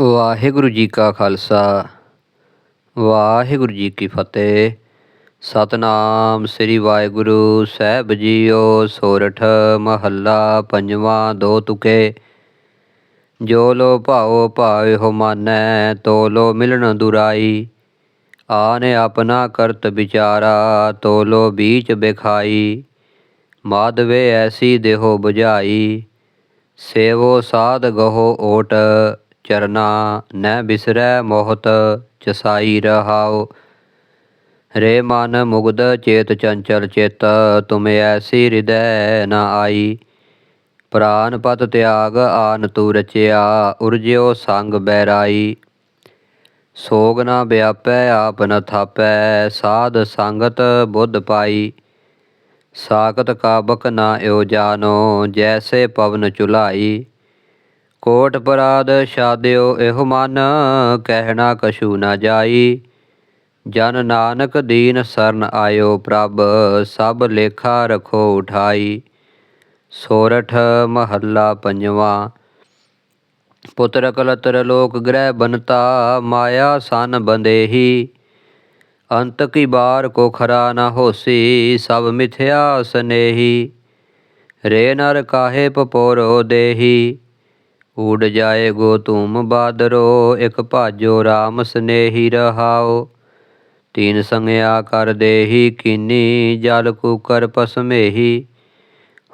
ਵਾਹਿਗੁਰੂ ਜੀ ਕਾ ਖਾਲਸਾ, ਵਾਹਿਗੁਰੂ ਜੀ ਕੀ ਫਤਿਹ। ਸਤਨਾਮ ਸ੍ਰੀ ਵਾਹਿਗੁਰੂ, ਸਾਹਿਬ ਜੀਓ ਸੋਰਠ ਮਹੱਲਾ ਪੰਜਵਾਂ ਦੋ ਤੁਕੇ। ਜੋ ਲੋ ਭਾਉ ਭਾਵੇ ਹੋ ਮਾਨੈ, ਤੋ ਲੋ ਮਿਲਣ ਦੁਰਾਈ। ਆਨੇ ਆਪਣਾ ਕਰਤ ਵਿਚਾਰਾ, ਤੋ ਲੋ ਬੀਚ ਬਿਖਾਈ। ਮਾਧਵੇ ਐਸੀ ਦੇਹੋ ਬੁਝਾਈ। ਸੇਵੋ ਸਾਧ ਗਹੋ ਓਟ ਚਰਨਾ ਨੈ ਬਿਸਰੈ ਮੋਹਤ, ਚਸਾਈ ਰਹਾਉ। ਰੇ ਮਨ ਮੁਗਧ, ਚੇਤ ਚੰਚਲ ਚਿਤ, ਤੁਮ ਐਸੀ ਹਿਰਦੈ ਨ ਆਈ। ਪ੍ਰਾਨ ਪਤ ਤਿਆਗ, ਆਨ ਤੂ ਰਚਿਆ ਉਰਜਿਓ ਸੰਗ ਬੈਰਾਈ ਸੋਗ ਨਾ ਵਿਆਪੈ ਆਪ ਨ ਥਾਪੈ, ਸਾਧ ਸੰਗਤ ਬੁੱਧ ਪਾਈ। ਸਾਖਤ ਕਾਬਕ ਨਾ ਏਉ ਜਾਨੋ, ਜੈਸੇ ਪਵਨ ਚੁਲਾਈ। ਕੋਟ ਪਰਾਦ ਛਾਦਿਓ ਇਹੋ ਮਨ ਕਹਿਣਾ ਕਛੂ ਨਾ ਜਾਈ। ਜਨ ਨਾਨਕ ਦੀਨ ਸਰਨ ਆਇਓ ਪ੍ਰਭ, ਸਭ ਲੇਖਾ ਰਖੋ ਉਠਾਈ। ਸੋਰਠ ਮਹੱਲਾ ਪੰਜਵਾਂ, ਪੁੱਤਰ ਕਲਤਰ ਲੋਕ ਗ੍ਰਹਿ ਬਨਤਾ, ਮਾਇਆ ਸਨ ਬੰਦੇਹੀ। ਅੰਤ ਕੀ ਬਾਰ ਕੋ ਖਰਾ ਨ ਹੋਸੀ, ਸਭ ਮਿਥਿਆ ਸਨੇਹੀ। ਰੇ ਨਰ ਕਾਹੇ ਪਪੋਰੋ ਦੇਹੀ। ਉਡ ਜਾਏ ਗੋ ਧੂਮ ਬਾਦਰੋ, ਇਕ ਭਾਜੋ RAM ਸਨੇਹੀ ਰਹਾਓ। ਤੀਨ ਸੰਗਿਆ ਕਰ ਦੇਹੀ, ਕੀਨੀ ਜਲ ਕੂਕਰ ਪਸਮੇਹੀ।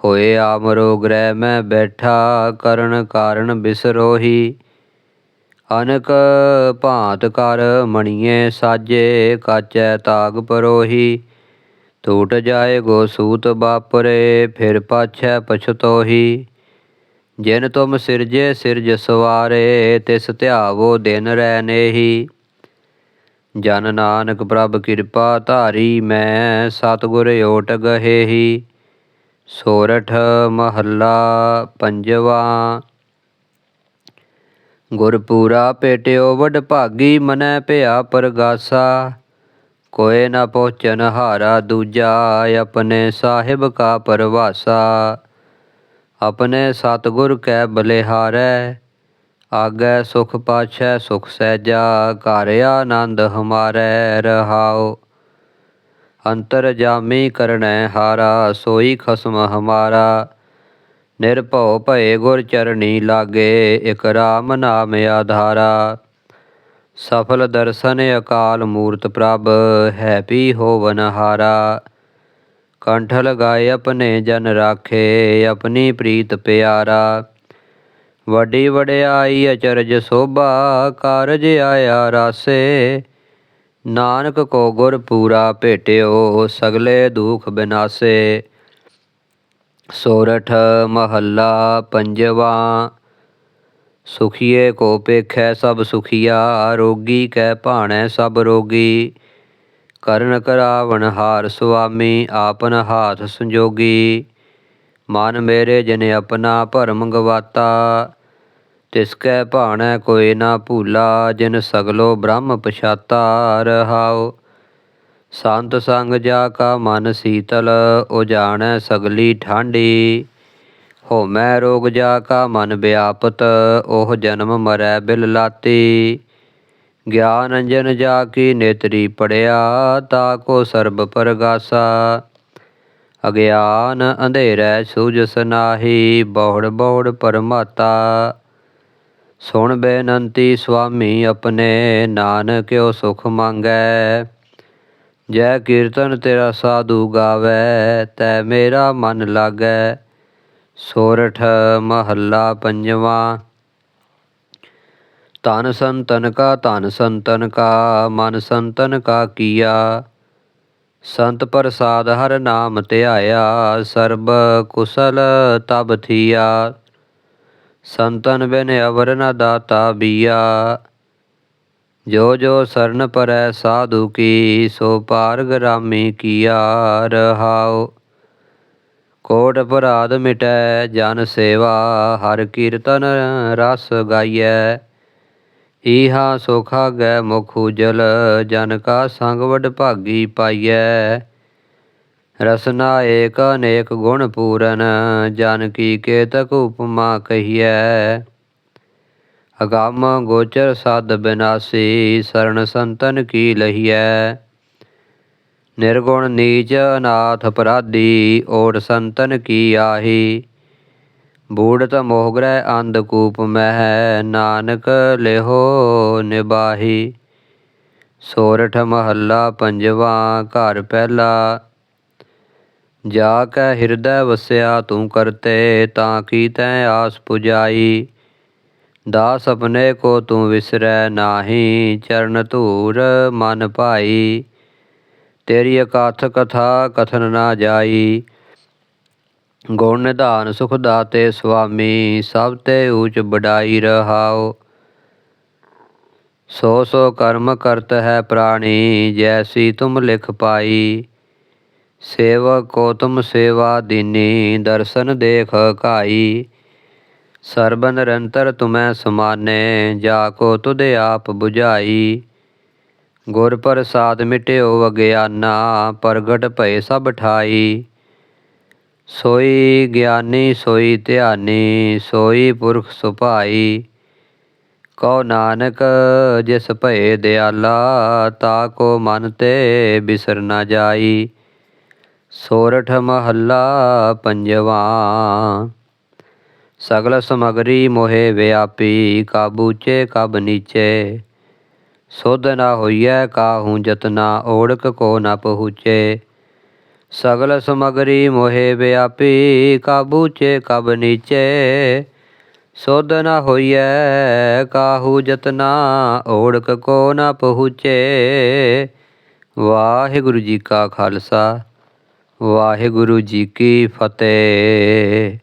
ਹੋਏ ਆਮਰੋ ਗ੍ਰਹਿ ਮੈਂ ਬੈਠਾ, ਕਰਨ ਕਾਰਨ ਬਿਸਰੋਹੀ। ਅਨਕ ਭਾਂਤ ਕਰ ਮਣੀਏ ਸਾਜੇ, ਕਾਚੈ ਤਾਗ ਪਰੋਹੀ। ਟੂਟ ਜਾਏ ਗੋ ਸੂਤ ਬਾਪਰੇ ਫਿਰ ਪਾਛੈ ਪਛਤੋਹੀ। ਜਿਨ ਤੁਮ ਸਿਰਜੇ ਸਿਰਜ ਸਵਾਰੇ, ਤਿਸ ਧਿਆਵੋ ਦਿਨ ਰਹਿ ਨੇਹੀ। ਜਨ ਨਾਨਕ ਪ੍ਰਭ ਕਿਰਪਾ ਧਾਰੀ ਮੈਂ, ਸਤਿਗੁਰ ਓਟ ਗਹੇਹੀ। ਸੋਰਠ ਮਹੱਲਾ ਪੰਜਵਾ। ਗੁਰਪੂਰਾ ਪੇਟਿਓ ਵਡ ਭਾਗੀ, ਮਨੈ ਭਿਆ ਪਰਗਾਸਾ। ਕੋਏ ਨਾ ਪਹੁੰਚਨ ਹਾਰਾ ਦੂਜਾ, ਆਪਣੇ ਸਾਹਿਬ ਕਾ ਪਰਵਾਸਾ। ਆਪਣੇ ਸਤਿਗੁਰ ਕੈ ਬਲਿਹਾਰੈ, ਆਗੈ ਸੁਖ ਪਾਛੈ, ਸੁਖ ਸਹਿਜਾ, ਘਰ ਆਨੰਦ ਹਮਾਰੈ, ਰਹਾਉ। ਅੰਤਰ ਜਾਮੀ ਕਰਣੈ ਹਾਰਾ, ਸੋਈ ਖਸਮ ਹਮਾਰਾ। ਨਿਰਭਉ ਭਏ ਗੁਰ ਚਰਣੀ ਲਾਗੇ, ਇਕ ਰਾਮ ਨਾਮ ਆਧਾਰਾ। ਸਫਲ ਦਰਸ਼ਨ ਅਕਾਲ ਮੂਰਤ ਪ੍ਰਭ, ਹੈ ਪੀ ਹੋਵਨ ਹਾਰਾ। ਕੰਠ ਲਗਾਏ ਆਪਣੇ ਜਨ ਰਾਖੇ, ਆਪਣੀ ਪ੍ਰੀਤ ਪਿਆਰਾ। ਵੱਡੀ ਵਡਿਆਈ ਅਚਰਜ ਸੋਭਾ, ਕਾਰਜ ਆਇਆ ਰਾਸੇ। ਨਾਨਕ ਕੋ ਗੁਰ ਪੂਰਾ ਭੇਟਿਓ, ਸਗਲੇ ਦੁਖ ਬਿਨਾਸੇ। ਸੋਰਠ ਮਹੱਲਾ ਪੰਜਵਾ, ਸੁਖੀਏ ਕੋ ਪੇਖੈ ਸਭ ਸੁਖੀਆ, ਰੋਗੀ ਕੈ ਭਾਣੈ ਸਭ ਰੋਗੀ। ਕਰਨ ਕਰਾਵਣ ਹਾਰ ਸੁਆਮੀ, ਆਪਨ ਹਾਥ ਸੰਜੋਗੀ। ਮਨ ਮੇਰੇ ਜਿਨ ਆਪਣਾ ਭਰਮ ਗਵਾਤਾ ਤਿਸ ਕੈ ਭਾਣੈ ਕੋਈ ਨਾ ਭੂਲਾ, ਜਿਨ ਸਗਲੋ ਬ੍ਰਹਮ ਪਛਾਤਾ ਰਹਾਉ। ਸੰਤ ਸੰਗ ਜਾ ਕਾ ਮਨ ਸੀਤਲ, ਉਹ ਜਾਣੈ ਸਗਲੀ ਠਾਂਡੀ। ਹੋਮੈ ਰੋਗ ਜਾ ਕਾ ਮਨ ਵਿਆਪਤ ਉਹ ਜਨਮ ਮਰੈ ਬਿਲ ਲਾਤੀ। ਗਿਆਨ ਅੰਜਨ ਜਾ ਕੀ ਨੇਤਰੀ ਪੜਿਆ, ਤਾ ਕੋ ਸਰਬ ਪਰਗਾਸਾ। ਅਗਿਆਨ ਅੰਧੇਰੈ ਸੂਜਸ ਨਾਹੀ ਬਹੁੜ ਬਹੁੜ ਪਰਮਾਤਾ। ਸੁਣ ਬੇਨੰਤੀ ਸੁਆਮੀ ਆਪਣੇ ਨਾਨਕਿਓ ਸੁਖ ਮੰਗੈ। ਜੈ ਕੀਰਤਨ ਤੇਰਾ ਸਾਧੂ ਗਾਵੇ, ਤੈ ਮੇਰਾ ਮਨ ਲਾਗੈ। ਸੋਰਠ ਮਹੱਲਾ ਪੰਜਵਾਂ। ਧਨ ਸੰਤਨ ਕਾ ਤਨ ਸੰਤਨ ਕਾ, ਮਨ ਸੰਤਨ ਕਾ ਕੀਆ। ਸੰਤ ਪ੍ਰਸਾਦ ਹਰ ਨਾਮ ਧਿਆਇਆ, ਸਰਬ ਕੁਸਲ ਤਬ ਥੀਆ। ਸੰਤਨ ਬਿਨ ਅਵਰ ਨ ਦਾਤਾ ਬੀਆ। ਜੋ ਜੋ ਸਰਨ ਪਰੈ ਸਾਧੂ ਕੀ, ਸੋ ਪਾਰ ਗਰਾਮੀ ਕੀਆ ਰਹਾਉ। ਕੋਟ ਅਪਰਾਧ ਮਿਟੈ ਜਨ ਸੇਵਾ, ਹਰ ਕੀਰਤਨ ਰਸ ਗਾਈਐ। ਈਹਾ ਸੋਖਾ ਗੈ ਮੁਖ ਉਜਲ, ਜਨ ਕਾ ਸੰਗ ਵਡ ਭਾਗੀ ਪਾਈਐ। ਰਸਨਾ ਏਕ ਅਨੇਕ ਗੁਣ ਪੂਰਨ, ਜਨ ਕੀ ਕੇਤਕ ਉਪਮਾ ਕਹੀਐ। ਅਗਾਮ ਗੋਚਰ ਸਦ ਬਿਨਾਸੀ ਸਰਣ ਸੰਤਨ ਕੀ ਲਹੀਐ। ਨਿਰਗੁਣ ਨੀਚ ਅਨਾਥ ਅਪਰਾਧੀ ਓਟ ਸੰਤਨ ਕੀ ਆਹੀ। ਬੂੜਤ ਮੋਹ ਗ੍ਰਹਿ ਅੰਧ ਕੂਪ ਮਹਿ, ਨਾਨਕ ਲਿਹੋ ਨਿਬਾਹੀ ਸੋਰਠ ਮਹੱਲਾ ਪੰਜਵਾ, ਘਰ ਪਹਿਲਾ। ਜਾ ਕੈ ਹਿਰਦੈ ਵਸਿਆ ਤੂੰ ਕਰਤੇ, ਤਾਂ ਕੀ ਤੈ ਆਸ ਪੁਜਾਈ। ਦਾਸ ਆਪਣੇ ਕੋ ਤੂੰ ਵਿਸਰੈ ਨਾਹੀ, ਚਰਨ ਧੂਰ ਮਨ ਭਾਈ। ਤੇਰੀ ਅਕਾਥ ਕਥਾ ਕਥਨ ਨਾ ਜਾਈ ਗੁਣ ਨਿਧਾਨ ਸੁਖ ਦਾਤੇ ਸੁਆਮੀ, ਸਭ ਤੇ ਊਚ ਬਡਾਈ ਰਹਾਓ ਸੋ ਸੋ ਕਰਮ ਕਰਤ ਹੈ ਪ੍ਰਾਣੀ, ਜੈਸੀ ਤੁਮ ਲਿਖ ਪਾਈ। ਸੇਵਕ ਕੋ ਤੁਮ ਸੇਵਾ ਦੀਨੀ, ਦਰਸ਼ਨ ਦੇਖ ਕਾਈ ਸਰਬ ਨਿਰੰਤਰ ਤੁਮੈ ਸਮਾਨੇ, ਜਾ ਕੋ ਤੁਧ ਆਪ 부ਝਾਈ ਗੁਰ ਪ੍ਰਸਾਦ ਮਿਟਿਓ ਅਗਿਆਨਾ, ਪ੍ਰਗਟ ਭਏ ਸਭ ਠਾਈ। ਸੋਈ ਗਿਆਨੀ, ਸੋਈ ਧਿਆਨੀ, ਸੋਈ ਪੁਰਖ ਸੁਭਾਈ। ਕਉ ਨਾਨਕ ਜਿਸ ਭਏ ਦਿਆਲਾ, ਤਾ ਕੋ ਮਨ ਤੇ ਬਿਸਰ ਨਾ ਜਾਈ। ਸੋਰਠ ਮਹੱਲਾ ਪੰਜਵਾ। ਸਗਲ ਸਮਗਰੀ ਮੋਹਿ ਵਿਆਪੀ, ਕਾਬੂ ਚੇ ਕਬ ਨੀਚੇ। ਸੁਧ ਨਾ ਹੋਈਐ ਕਾਹੂ ਜਤਨਾ, ਓੜਕ ਕੋ ਨ ਪਹੁੰਚੇ। ਸਗਲ ਸਮਗਰੀ ਮੋਹੇ ਵਿਆਪੀ, ਕਾਬੂ ਚੇ ਕਬ ਨੀਚੇ। ਸੁਧ ਨ ਹੋਈਐ, ਕਾਹੂ ਜਤਨਾ ਓੜਕ ਕੋ ਨ ਪਹੁੰਚੇ। ਵਾਹਿਗੁਰੂ ਜੀ ਕਾ ਖਾਲਸਾ, ਵਾਹਿਗੁਰੂ ਜੀ ਕੀ ਫਤਿਹ।